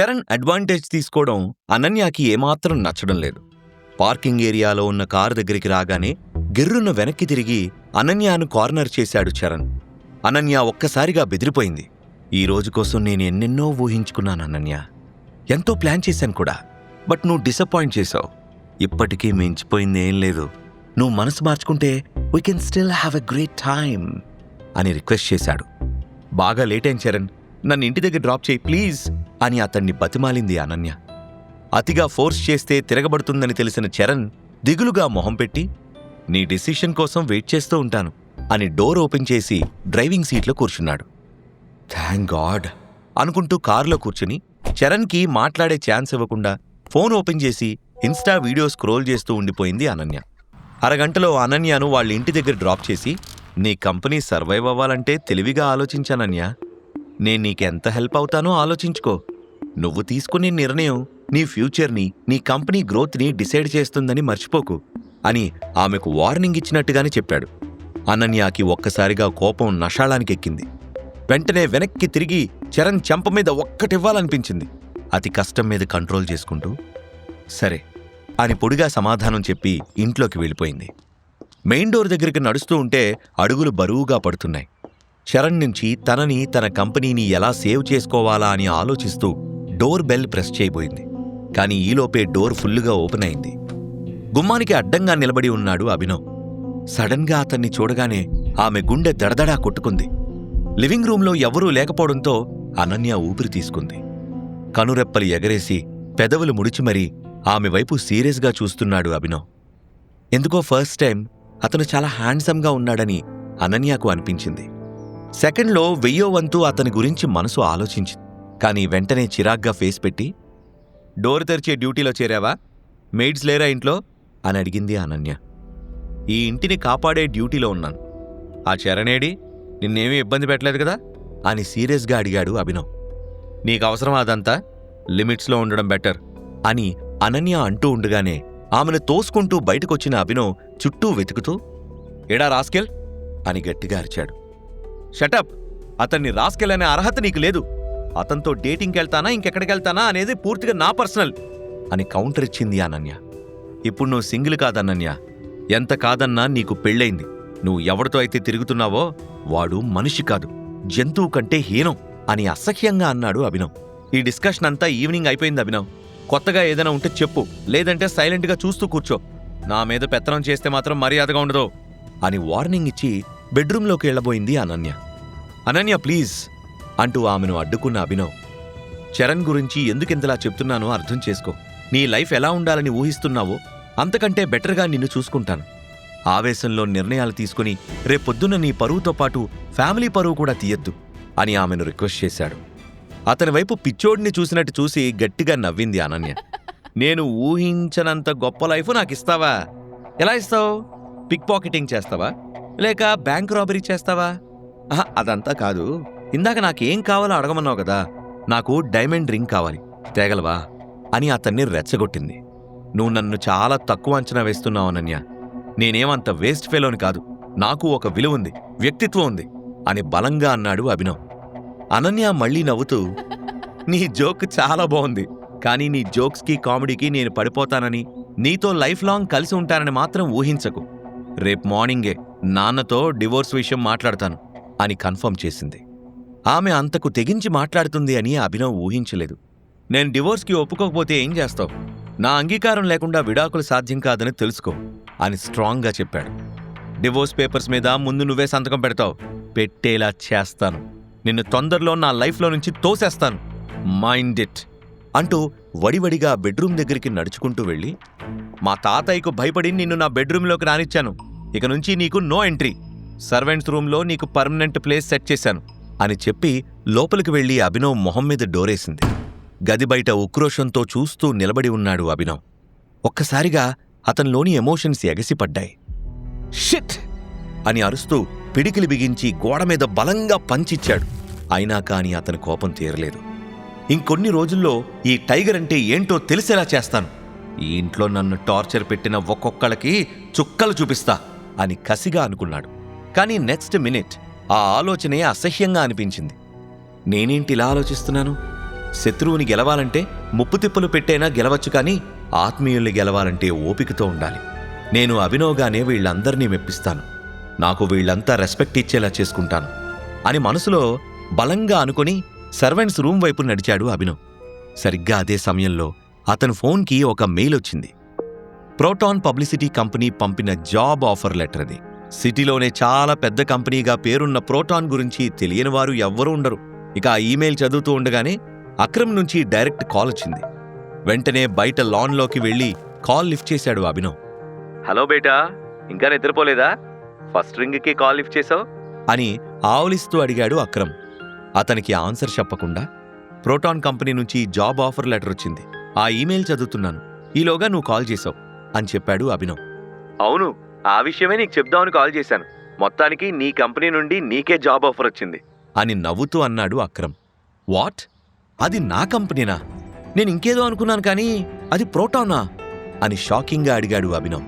Charan advantage తీసుకోవడం అనన్యకి ఏమాత్రం నచ్చడం లేదు. పార్కింగ్ ఏరియాలో ఉన్న కారు దగ్గరికి రాగానే గిర్రును వెనక్కి తిరిగి అనన్యను కార్నర్ చేశాడు చరణ్ అనన్య ఒక్కసారిగా బెదిరిపోయింది. ఈ రోజు కోసం నేను ఎన్నెన్నో ఊహించుకున్నాను అనన్య. ఎంతో ప్లాన్ చేశాను కూడా. బట్ నువ్వు డిసప్పాయింట్ చేశావు. ఇప్పటికీ మించిపోయింది ఏం లేదు. నువ్వు మనసు మార్చుకుంటే we can still have a great time అని రిక్వెస్ట్ చేశాడు. బాగా లేట్ అయింది చరణ్ నన్ను ఇంటి దగ్గర డ్రాప్ చేయి ప్లీజ్. అని అతన్ని బతిమాలింది అనన్య. అతిగా ఫోర్స్ చేస్తే తిరగబడుతుందని తెలిసిన చరణ్ దిగులుగా మొహం పెట్టి నీ డిసిషన్ కోసం వెయిట్ చేస్తూ ఉంటాను అని డోర్ ఓపెన్ చేసి డ్రైవింగ్ సీట్లో కూర్చున్నాడు. థ్యాంక్ గాడ్ అనుకుంటూ కారులో కూర్చుని చరణ్కి మాట్లాడే ఛాన్స్ ఇవ్వకుండా ఫోన్ ఓపెన్ చేసి ఇన్స్టా వీడియో స్క్రోల్ చేస్తూ ఉండిపోయింది అనన్య. అరగంటలో అనన్యను వాళ్ళ ఇంటి దగ్గర డ్రాప్ చేసి నీ కంపెనీ సర్వైవ్ అవ్వాలంటే తెలివిగా ఆలోచించానన్యా నేను నీకెంత హెల్ప్ అవుతానో ఆలోచించుకో. నువ్వు తీసుకునే నిర్ణయం నీ ఫ్యూచర్ని నీ కంపెనీ గ్రోత్ని డిసైడ్ చేస్తుందని మర్చిపోకు అని ఆమెకు వార్నింగ్ ఇచ్చినట్టుగానే చెప్పాడు. అనన్యాకి ఒక్కసారిగా కోపం నషాళానికి ఎక్కింది. వెంటనే వెనక్కి తిరిగి చరణ్ చెంప మీద ఒక్కటివ్వాలనిపించింది. అతి కష్టం మీద కంట్రోల్ చేసుకుంటూ సరే అని పొడిగా సమాధానం చెప్పి ఇంట్లోకి వెళ్ళిపోయింది. మెయిన్ డోర్ దగ్గరికి నడుస్తూ ఉంటే అడుగులు బరువుగా పడుతున్నాయి. చరణ్ నుంచి తనని తన కంపెనీని ఎలా సేవ్ చేసుకోవాలా అని ఆలోచిస్తూ డోర్ బెల్ ప్రెస్ చేయబోయింది. కానీ ఈలోపే డోర్ ఫుల్లుగా ఓపెన్ అయింది. గుమ్మానికి అడ్డంగా నిలబడి ఉన్నాడు అభినవ్. సడన్గా అతన్ని చూడగానే ఆమె గుండె దడదడా కొట్టుకుంది. లివింగ్ రూంలో ఎవరూ లేకపోవడంతో అనన్య ఊపిరి తీసుకుంది. కనురెప్పలు ఎగరేసి పెదవులు ముడిచి మరీ ఆమె వైపు సీరియస్గా చూస్తున్నాడు అభినవ్. ఎందుకో ఫస్ట్ టైం అతను చాలా హ్యాండ్సమ్గా ఉన్నాడని అనన్యకు అనిపించింది. సెకండ్లో వెయ్యో వంతు అతని గురించి మనసు ఆలోచించింది. కానీ వెంటనే చిరాగ్గా ఫేస్ పెట్టి డోర్ తెరిచే డ్యూటీలో చేరావా? మెయిడ్స్ లేరా ఇంట్లో? అని అడిగింది అనన్య. ఈ ఇంటిని కాపాడే డ్యూటీలో ఉన్నాను. ఆ చరణేడి నిన్నేమీ ఇబ్బంది పెట్టలేదు కదా? అని సీరియస్గా అడిగాడు అభినవ్. నీకు అవసరం అదంతా? లిమిట్స్లో ఉండడం బెటర్. అని అనన్య అంటూ ఉండగానే ఆమెను తోసుకుంటూ బయటకొచ్చిన అభినవ్ చుట్టూ వెతుకుతూ ఎడా రాస్కెల్? అని గట్టిగా అరిచాడు. షటప్ అతన్ని రాసుకెళ్ళనే అర్హత నీకు లేదు. అతనితో డేటింగ్కి వెళ్తానా ఇంకెక్కడికెళ్తానా అనేది పూర్తిగా నా పర్సనల్ అని కౌంటర్ ఇచ్చింది అనన్య. ఇప్పుడు నువ్వు సింగిల్ కాదన్నన్య. ఎంత కాదన్నా నీకు పెళ్ళైంది నువ్వు ఎవరితో అయితే తిరుగుతున్నావో వాడు మనిషి కాదు. జంతువు కంటే హీనం అని అసహ్యంగా అన్నాడు అభినవ్. ఈ డిస్కషన్ అంతా ఈవినింగ్ అయిపోయింది అభినవ్. కొత్తగా ఏదైనా ఉంటే చెప్పు లేదంటే సైలెంట్గా చూస్తూ కూర్చో. నా మీద పెత్తనం చేస్తే మాత్రం మర్యాదగా ఉండదు అని వార్నింగ్ ఇచ్చి బెడ్రూంలోకి వెళ్ళబోయింది అనన్య. అనన్య ప్లీజ్ అంటూ ఆమెను అడ్డుకున్న అభినవ్. చరణ్ గురించి ఎందుకింతలా చెప్తున్నానో అర్థం చేసుకో. నీ లైఫ్ ఎలా ఉండాలని ఊహిస్తున్నావో అంతకంటే బెటర్గా నిన్ను చూసుకుంటాను. ఆవేశంలో నిర్ణయాలు తీసుకుని రేపొద్దున నీ పరువుతో పాటు ఫ్యామిలీ పరువు కూడా తీయద్దు అని ఆమెను రిక్వెస్ట్ చేశాడు. అతని వైపు పిచ్చోడిని చూసినట్టు చూసి గట్టిగా నవ్వింది అనన్య. నేను ఊహించనంత గొప్ప లైఫ్ నాకు ఇస్తావా ఎలా ఇస్తావు? పిక్ పాకెటింగ్ చేస్తావా? లేక బ్యాంక్ రాబరీ చేస్తావా? అదంతా కాదు. ఇందాక నాకేం కావాలో అడగమన్నావు కదా. నాకు డైమండ్ రింగ్ కావాలి. తేగలవా? అని అతన్ని రెచ్చగొట్టింది. నువ్వు నన్ను చాలా తక్కువ అంచనా వేస్తున్నావు అనన్య. నేనేమంత వేస్ట్ ఫెలోని కాదు. నాకు ఒక విలువ ఉంది. వ్యక్తిత్వం ఉంది. అని బలంగా అన్నాడు అభినవ్. అనన్య మళ్ళీ నవ్వుతూ నీ జోక్ చాలా బాగుంది. కానీ నీ జోక్స్కి కామెడీకి నేను పడిపోతానని నీతో లైఫ్ లాంగ్ కలిసి ఉంటానని మాత్రం ఊహించకు. రేపు మార్నింగే నాన్నతో డివోర్స్ విషయం మాట్లాడతాను. అని కన్ఫర్మ్ చేసింది. ఆమె అంతకు తెగించి మాట్లాడుతుంది అని అభినవ్ ఊహించలేదు. నేను డివోర్స్కి ఒప్పుకోకపోతే ఏం చేస్తావు? నా అంగీకారం లేకుండా విడాకులు సాధ్యం కాదని తెలుసుకో అని స్ట్రాంగ్గా చెప్పాడు. డివోర్స్ పేపర్స్ మీద ముందు నువ్వే సంతకం పెడతావు. పెట్టేలా చేస్తాను. నిన్ను తొందరలో నా లైఫ్లో నుంచి తోసేస్తాను. Mind it! అంటూ వడివడిగా బెడ్రూమ్ దగ్గరికి నడుచుకుంటూ వెళ్ళి మా తాతయ్యకు భయపడి నిన్ను నా బెడ్రూమ్లోకి రానిచ్చాను. ఇక నుంచి నీకు నో ఎంట్రీ. సర్వెంట్స్ రూమ్లో నీకు పర్మనెంట్ ప్లేస్ సెట్ చేశాను అని చెప్పి లోపలికి వెళ్ళి అభినవ్ మొహం మీద డోరేసింది. గది బయట ఉక్రోషంతో చూస్తూ నిలబడి ఉన్నాడు అభినవ్. ఒక్కసారిగా అతనిలోని ఎమోషన్స్ ఎగసిపడ్డాయి. షిట్! అని అరుస్తూ పిడికిలి బిగించి గోడ మీద బలంగా పంచిచ్చాడు. అయినా కాని అతని కోపం తీరలేదు. ఇంకొన్ని రోజుల్లో ఈ టైగర్ అంటే ఏంటో తెలిసేలా చేస్తాను. ఈ ఇంట్లో నన్ను టార్చర్ పెట్టిన ఒక్కొక్కళ్ళకి చుక్కలు చూపిస్తా అని కసిగా అనుకున్నాడు. కానీ నెక్స్ట్ మినిట్ ఆ ఆలోచనే అసహ్యంగా అనిపించింది. నేనేంటి ఇలా ఆలోచిస్తున్నాను? శత్రువుని గెలవాలంటే ముప్పు తిప్పులు పెట్టైనా గెలవచ్చు కానీ ఆత్మీయుల్ని గెలవాలంటే ఓపికతో ఉండాలి. నేను అభినవ్గానే వీళ్ళందరినీ మెప్పిస్తాను. నాకు వీళ్ళంతా రెస్పెక్ట్ ఇచ్చేలా చేసుకుంటాను అని మనసులో బలంగా అనుకుని సర్వెంట్స్ రూమ్ వైపు నడిచాడు అభినవ్. సరిగ్గా అదే సమయంలో అతని ఫోన్కి ఒక మెయిల్ వచ్చింది. ప్రోటాన్ పబ్లిసిటీ కంపెనీ పంపిన జాబ్ ఆఫర్ లెటర్ అది సిటీలోనే చాలా పెద్ద కంపెనీగా పేరున్న ప్రోటాన్ గురించి తెలియని వారు ఎవ్వరూ ఉండరు. ఇక ఆ ఈమెయిల్ చదువుతూ ఉండగానే అక్రమ్ నుంచి డైరెక్ట్ కాల్ వచ్చింది. వెంటనే బయట లాన్లోకి వెళ్ళి కాల్ లిఫ్ట్ చేశాడు అభినవ్. హలో బేటా ఇంకా నిద్రపోలేదా? ఫస్ట్ రింగ్కి కాల్ లిఫ్ట్ చేసావు? అని ఆవులిస్తూ అడిగాడు అక్రమ్. అతనికి ఆన్సర్ చెప్పకుండా ప్రోటాన్ కంపెనీ నుంచి జాబ్ ఆఫర్ లెటర్ వచ్చింది. ఆ ఈమెయిల్ చదువుతున్నాను. ఈలోగా నువ్వు కాల్ చేసావు అని చెప్పాడు అభినవ్. అవును ఆ విషయమే నీకు చెప్దామని కాల్ చేశాను. మొత్తానికి నీ కంపెనీ నుండి నీకే జాబ్ ఆఫర్ వచ్చింది. అని నవ్వుతూ అన్నాడు అక్రమ్. వాట్? అది నా కంపెనీనా? నేను ఇంకేదో అనుకున్నాను కానీ అది ప్రోటానా? అని షాకింగ్గా అడిగాడు అభినవ్.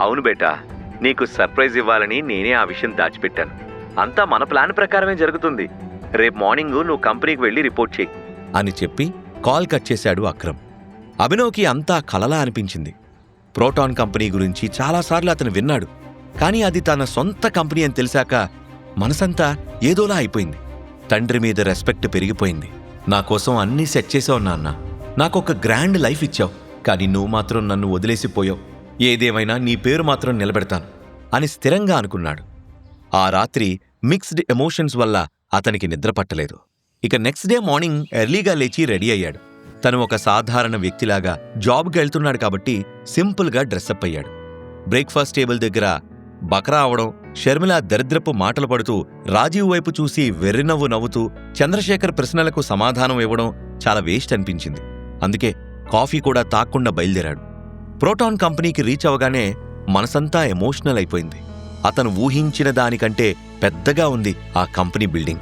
అవును బేటా నీకు సర్ప్రైజ్ ఇవ్వాలని నేనే ఆ విషయం దాచిపెట్టాను. అంతా మన ప్లాన్ ప్రకారమే జరుగుతుంది. రేపు మార్నింగ్ నువ్వు కంపెనీకి వెళ్ళి రిపోర్ట్ చేయి. అని చెప్పి కాల్ కట్ చేశాడు అక్రమ్. అభినవ్కి అంతా కలలా అనిపించింది. ప్రోటాన్ కంపెనీ గురించి చాలాసార్లు అతను విన్నాడు. కానీ అది తన సొంత కంపెనీ అని తెలిసాక మనసంతా ఏదోలా అయిపోయింది. తండ్రి మీద రెస్పెక్ట్ పెరిగిపోయింది. నా కోసం అన్నీ సెట్ చేసావు నాన్న. నాకొక గ్రాండ్ లైఫ్ ఇచ్చావు. కానీ నువ్వు మాత్రం నన్ను వదిలేసిపోయావు ఏదేమైనా నీ పేరు మాత్రం నిలబెడతాను అని స్థిరంగా అనుకున్నాడు. ఆ రాత్రి మిక్స్డ్ ఎమోషన్స్ వల్ల అతనికి నిద్ర పట్టలేదు. ఇక నెక్స్ట్ డే మార్నింగ్ ఎర్లీగా లేచి రెడీ అయ్యాడు. తను ఒక సాధారణ వ్యక్తిలాగా జాబ్కి వెళ్తున్నాడు కాబట్టి సింపుల్గా డ్రెస్అప్ అయ్యాడు. బ్రేక్ఫాస్ట్ టేబుల్ దగ్గర బకరా అవడం షర్మిల దరిద్రపు మాటలు పడుతూ రాజీవ్ వైపు చూసి వెర్రినవ్వు నవ్వుతూ చంద్రశేఖర్ ప్రశ్నలకు సమాధానం ఇవ్వడం చాలా వేస్ట్ అనిపించింది. అందుకే కాఫీ కూడా తాక్కుండా బయలుదేరాడు. ప్రోటాన్ కంపెనీకి రీచ్ అవగానే మనసంతా ఎమోషనల్ అయిపోయింది. అతను ఊహించిన దానికంటే పెద్దగా ఉంది ఆ కంపెనీ బిల్డింగ్.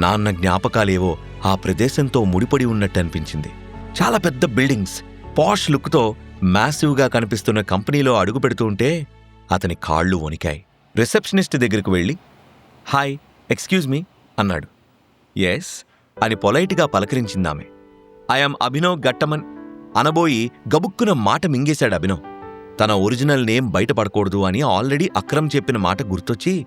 నాన్న జ్ఞాపకాలేవో ఆ ప్రదేశంతో ముడిపడి ఉన్నట్టు అనిపించింది. చాలా పెద్ద బిల్డింగ్స్. పాష్ లుక్తో మ్యాసివ్గా కనిపిస్తున్న కంపెనీలో అడుగు పెడుతూ ఉంటే అతని కాళ్ళు వణికాయి. రిసెప్షనిస్ట్ దగ్గరికి వెళ్ళి హాయ్ ఎక్స్క్యూజ్ మీ అన్నాడు. ఎస్ అని పొలైట్గా పలకరించిందామె ఐఎమ్ అభినవ్ గట్టమన్. అనబోయి గబుక్కున మాట మింగేశాడు అభినవ్. తన ఒరిజినల్ నేమ్ బయటపడకూడదు అని ఆల్రెడీ అక్రమ్ చెప్పిన మాట గుర్తొచ్చి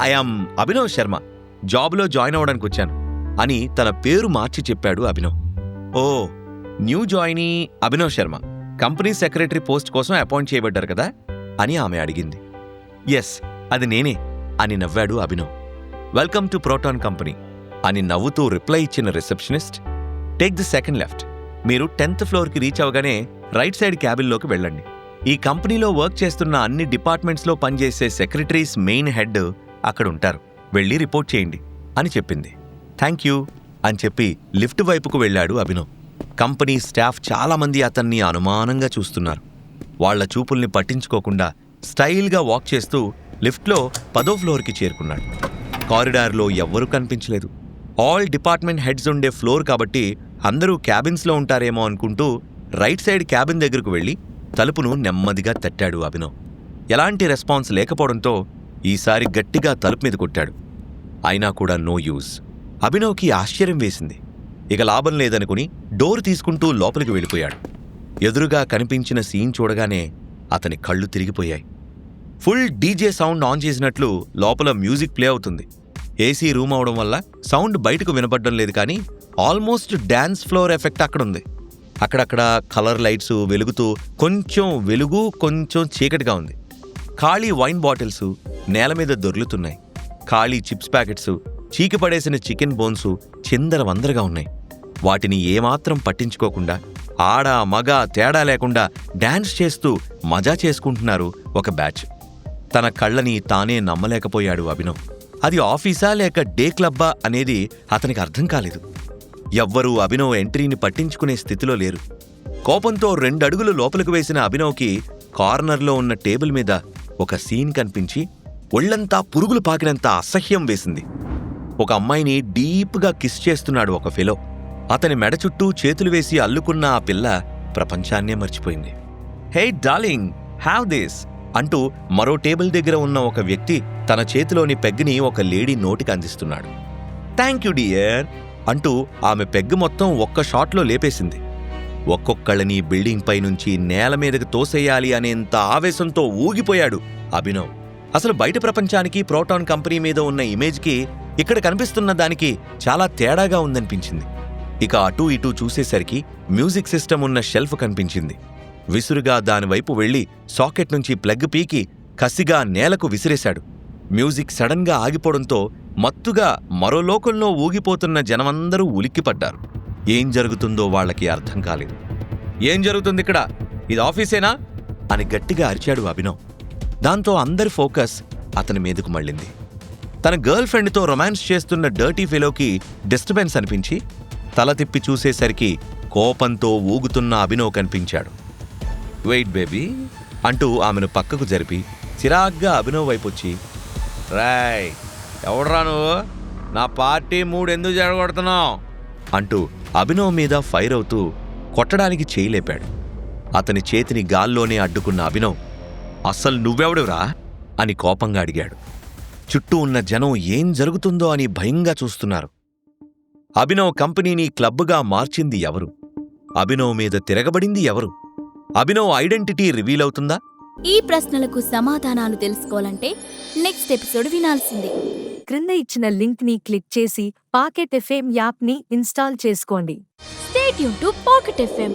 ఐఆమ్ అభినవ్ శర్మ జాబ్లో జాయిన్ అవ్వడానికి వచ్చాను అని తన పేరు మార్చి చెప్పాడు Abhinav. Oh new joinee Abhinav Sharma. Company secretary post కోసం అపాయింట్ చేయబడ్డారు కదా అని ఆమె అడిగింది. ఎస్ అది నేనే అని నవ్వాడు Abhinav. Welcome to Proton company అని నవ్వుతూ రిప్లై ఇచ్చిన receptionist take the second left. మీరు టెన్త్ ఫ్లోర్కి రీచ్ అవగానే రైట్ సైడ్ క్యాబిన్లోకి వెళ్ళండి. ఈ కంపెనీలో వర్క్ చేస్తున్న అన్ని డిపార్ట్మెంట్స్లో పనిచేసే సెక్రటరీస్ మెయిన్ హెడ్ అక్కడ ఉంటారు. వెళ్ళి రిపోర్ట్ చేయండి అని చెప్పింది. Thank you. అని చెప్పి లిఫ్ట్ వైపుకు వెళ్ళాడు అభినవ్. కంపెనీ స్టాఫ్ చాలామంది అతన్ని అనుమానంగా చూస్తున్నారు. వాళ్ళ చూపుల్ని పట్టించుకోకుండా స్టైల్గా వాక్ చేస్తూ లిఫ్ట్లో పదో ఫ్లోర్కి చేరుకున్నాడు. కారిడార్లో ఎవ్వరూ కనిపించలేదు. ఆల్ డిపార్ట్మెంట్ హెడ్స్ ఉండే ఫ్లోర్ కాబట్టి అందరూ క్యాబిన్స్లో ఉంటారేమో అనుకుంటూ రైట్ సైడ్ క్యాబిన్ దగ్గరకు వెళ్ళి తలుపును నెమ్మదిగా తట్టాడు అభినవ్. ఎలాంటి రెస్పాన్స్ లేకపోవడంతో ఈసారి గట్టిగా తలుపు మీద కొట్టాడు. అయినా కూడా నో యూజ్ అభినవ్కి ఆశ్చర్యం వేసింది. ఇక లాభం లేదనుకుని డోర్ తీసుకుంటూ లోపలికి వెళ్ళిపోయాడు. ఎదురుగా కనిపించిన సీన్ చూడగానే అతని కళ్ళు తిరిగిపోయాయి. ఫుల్ డీజే సౌండ్ ఆన్ చేసినట్లు లోపల మ్యూజిక్ ప్లే అవుతుంది. ఏసీ రూమ్ అవడం వల్ల సౌండ్ బయటకు వినపడడం లేదు కానీ ఆల్మోస్ట్ డ్యాన్స్ ఫ్లోర్ ఎఫెక్ట్ అక్కడ ఉంది అక్కడక్కడ కలర్ లైట్స్ వెలుగుతూ కొంచెం వెలుగు కొంచెం చీకటిగా ఉంది. ఖాళీ వైన్ బాటిల్స్ నేల మీద దొర్లుతున్నాయి. ఖాళీ చిప్స్ ప్యాకెట్స్ చీకిపడేసిన చికెన్ బోన్స్ చిందరవందరగా ఉన్నాయి. వాటిని ఏమాత్రం పట్టించుకోకుండా ఆడ మగ తేడా లేకుండా డాన్స్ చేస్తూ మజా చేసుకుంటున్నారు ఒక బ్యాచ్. తన కళ్ళని తానే నమ్మలేకపోయాడు అభినవ్. అది ఆఫీసా లేక డే క్లబ్బా అనేది అతనికి అర్థం కాలేదు. ఎవ్వరూ అభినవ్ ఎంట్రీని పట్టించుకునే స్థితిలో లేరు. కోపంతో రెండడుగులు లోపలికి వేసిన అభినవ్కి కార్నర్లో ఉన్న టేబుల్ మీద ఒక సీన్ కనిపించి ఒళ్ళంతా పురుగులు పాకినంత అసహ్యం వేసింది. ఒక అమ్మాయిని డీప్గా కిస్ చేస్తున్నాడు ఒక ఫెలో. అతని మెడ చుట్టూ చేతులు వేసి అల్లుకున్న ఆ పిల్ల ప్రపంచాన్నే మర్చిపోయింది. హే డార్లింగ్ హ్యావ్ దిస్ అంటూ మరో టేబుల్ దగ్గర ఉన్న ఒక వ్యక్తి తన చేతిలోని పెగ్ని ఒక లేడీ నోటికి అందిస్తున్నాడు. థ్యాంక్ యూ డియర్ అంటూ ఆమె పెగ్గు మొత్తం ఒక్క షాట్లో లేపేసింది. ఒక్కొక్కళ్ళని బిల్డింగ్ పై నుంచి నేల మీదకి తోసేయాలి అనేంత ఆవేశంతో ఊగిపోయాడు అభినవ్. అసలు బయట ప్రపంచానికి ప్రోటాన్ కంపెనీ మీద ఉన్న ఇమేజ్కి ఇక్కడ కనిపిస్తున్న దానికి చాలా తేడాగా ఉందనిపించింది. ఇక అటూ ఇటూ చూసేసరికి మ్యూజిక్ సిస్టమ్ ఉన్న షెల్ఫ్ కనిపించింది. విసురుగా దానివైపు వెళ్ళి సాకెట్ నుంచి ప్లగ్ పీకి కసిగా నేలకు విసిరేశాడు. మ్యూజిక్ సడన్గా ఆగిపోవడంతో మత్తుగా మరో లోకంలో ఊగిపోతున్న జనమందరూ ఉలిక్కిపడ్డారు. ఏం జరుగుతుందో వాళ్ళకి అర్థం కాలేదు. ఏం జరుగుతుంది ఇక్కడ? ఇది ఆఫీసేనా? అని గట్టిగా అరిచాడు అభినవ్. దాంతో అందరి ఫోకస్ అతని మీదకు మళ్ళింది. తన గర్ల్ ఫ్రెండ్తో రొమాన్స్ చేస్తున్న డర్టీ ఫెలోకి డిస్టర్బెన్స్ అనిపించి తల తిప్పి చూసేసరికి కోపంతో ఊగుతున్న అభినవ్ కనిపించాడు. వెయిట్ బేబీ అంటూ ఆమెను పక్కకు జరిపి చిరాగ్గా అభినవ్ వైపు వచ్చి రాయ్ ఎవడరా నువ్వు? నా పార్టీ మూడు ఎందుకు జరగొడుతున్నావు అంటూ అభినవ్ మీద ఫైర్ అవుతూ కొట్టడానికి చేయలేపాడు అతని చేతిని గాల్లోనే అడ్డుకున్న అభినవ్ అస్సలు నువ్వెవడురా అని కోపంగా అడిగాడు. చుట్టూ ఉన్న జనం ఏం జరుగుతుందో అని భయంగా చూస్తున్నారు. అభినవ్ కంపెనీని క్లబ్గా మార్చింది ఎవరు? అభినవ్ మీద తిరగబడింది ఎవరు? అభినవ్ ఐడెంటిటీ రివీల్ అవుతుందా? ఈ ప్రశ్నలకు సమాధానాలు తెలుసుకోవాలంటే నెక్స్ట్ ఎపిసోడ్ వినాల్సిందే. క్రింద ఇచ్చిన లింక్ని క్లిక్ చేసి పాకెట్ ఎఫ్ఎం యాప్ని ఇన్స్టాల్ చేసుకోండి. స్టేట్ యూన్ టు పాకెట్ ఎఫ్ఎం